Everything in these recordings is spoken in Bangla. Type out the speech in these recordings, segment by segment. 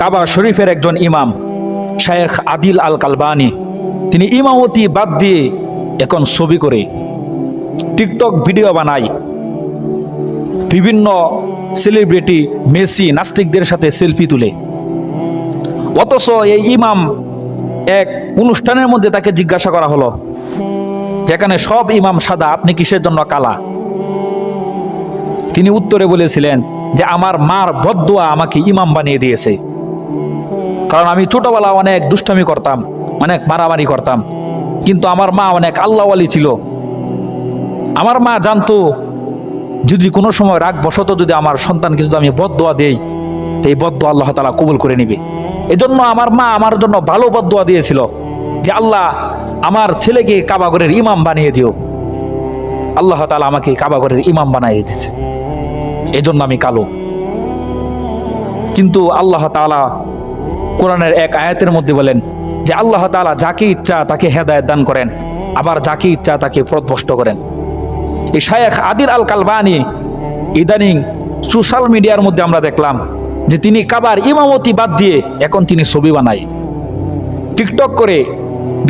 কাবা শরীফের একজন ইমাম শেখ আদিল আল কালবানি তিনি ইমামতি বাদ দিয়ে এখন ছবি করে টিকটক ভিডিও বানায়। বিভিন্ন সেলিব্রিটি, মেসি, নাস্তিকদের সাথে সেলফি তুলে। অথচ এই ইমাম এক অনুষ্ঠানের মধ্যে তাকে জিজ্ঞাসা করা হলো, যেখানে সব ইমাম সাদা, আপনি কিসের জন্য কালা? তিনি উত্তরে বলেছিলেন যে, আমার মার বদুয়া আমাকে ইমাম বানিয়ে দিয়েছে। কারণ আমি ছোটবেলা অনেক দুষ্টামি করতাম, অনেক মারামারি করতাম। কিন্তু আমার মা অনেক আল্লাহওয়ালি ছিল। আমার মা জানতো, যদি কোনো সময় রাগ বশত যদি আমার সন্তানকে যদি আমি বদোয়া দেই, তো এই বদোয়া আল্লাহ তালা কবুল করে নিবে। এজন্য আমার মা আমার জন্য ভালো বদোয়া দিয়েছিল যে, আল্লাহ, আমার ছেলেকে কাবাগরের ইমাম বানিয়ে দিও। আল্লাহ তালা আমাকে কাবাগরের ইমাম বানিয়ে দিয়েছে। এজন্য আমি কালো। কিন্তু আল্লাহ তালা কোরআনের এক আয়াতের মধ্যে বলেন যে আল্লাহ তালা যাকে ইচ্ছা তাকে হেদায়ত দান করেন, আবার যাকে ইচ্ছা তাকে প্রদভষ্ট করেন। এই শায়েখ আদির আল কালবানি ইদানিং সোশ্যাল মিডিয়ার মধ্যে আমরা দেখলাম যে তিনি কাবার ইমামতি বাদ দিয়ে এখন তিনি ছবি বানায়। টিকটক করে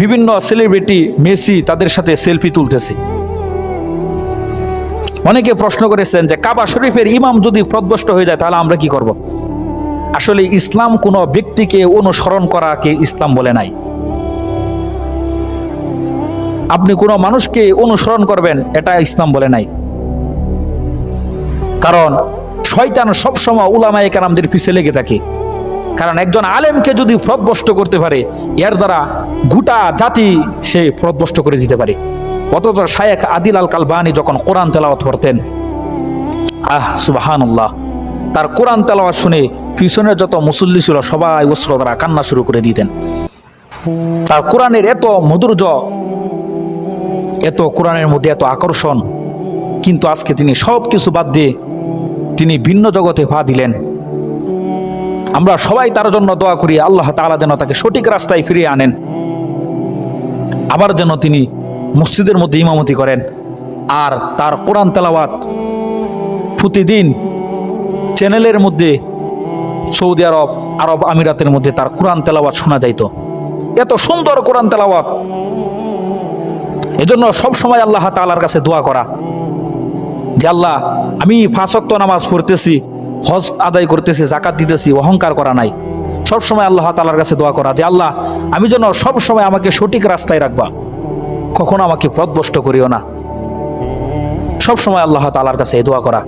বিভিন্ন সেলিব্রিটি মেসি তাদের সাথে সেলফি তুলতেছে। অনেকে প্রশ্ন করেছেন যে কাবা শরীফের ইমাম যদি প্রদভষ্ট হয়ে যায় তাহলে আমরা কি করব। আসলে ইসলাম কোনো ব্যক্তিকে অনুসরণ করাকে ইসলাম বলে নাই। আপনি কোনো মানুষকে অনুসরণ করবেন, এটা ইসলাম বলে নাই। কারণ শয়তান সবসময় উলামায়ে কারামদের পিছে লেগে থাকে। কারণ একজন আলেমকে যদি প্রদবষ্ট করতে পারে, এর দ্বারা গোটা জাতি সে প্রদবষ্ট করে দিতে পারে। অথচ শায়েখ আদিল আল কালবানি যখন কোরআন তেলাওয়াত করতেন আহ, সুবাহানুল্লাহ। তার কোরআন তেলাওয়াত শুনে পিছনের যত মুসল্লি ছিল সবাই অস্ত্র দ্বারা কান্না শুরু করে দিতেন। তার কোরআনের এত মধুর্য, এত কোরআনের মধ্যে এত আকর্ষণ, কিন্তু আজকে তিনি সব কিছু বাদ দিয়ে তিনি ভিন্ন জগতে পা দিলেন। আমরা সবাই তার জন্য দোয়া করি, আল্লাহ তাআলা যেন তাকে সঠিক রাস্তায় ফিরিয়ে আনেন। আবার যেন তিনি মসজিদের মধ্যে ইমামতি করেন। আর তার কোরআন তেলাওয়াত প্রতিদিন চ্যানেলের মধ্যে, সৌদি আরব আরব আমিরাতের মধ্যে তার কোরআন তেলাওয়াত শোনা যাইত। এত সুন্দর কোরআন তেলাওয়াত। এজন্য সবসময় আল্লাহ তাআলার কাছে দোয়া করা। যে আল্লাহ, আমি ফাঁসক্ত নামাজ পড়তেছি, হজ আদায় করতেছি জাকাত দিতেছি, অহংকার করা নাই। সবসময় আল্লাহ তালার কাছে দোয়া করা যে আল্লাহ, আমি যেন সবসময় আমাকে সঠিক রাস্তায় রাখবা। কখনো আমাকে পথভ্রষ্ট করিও না। সবসময় আল্লাহ তালার কাছে দোয়া করা।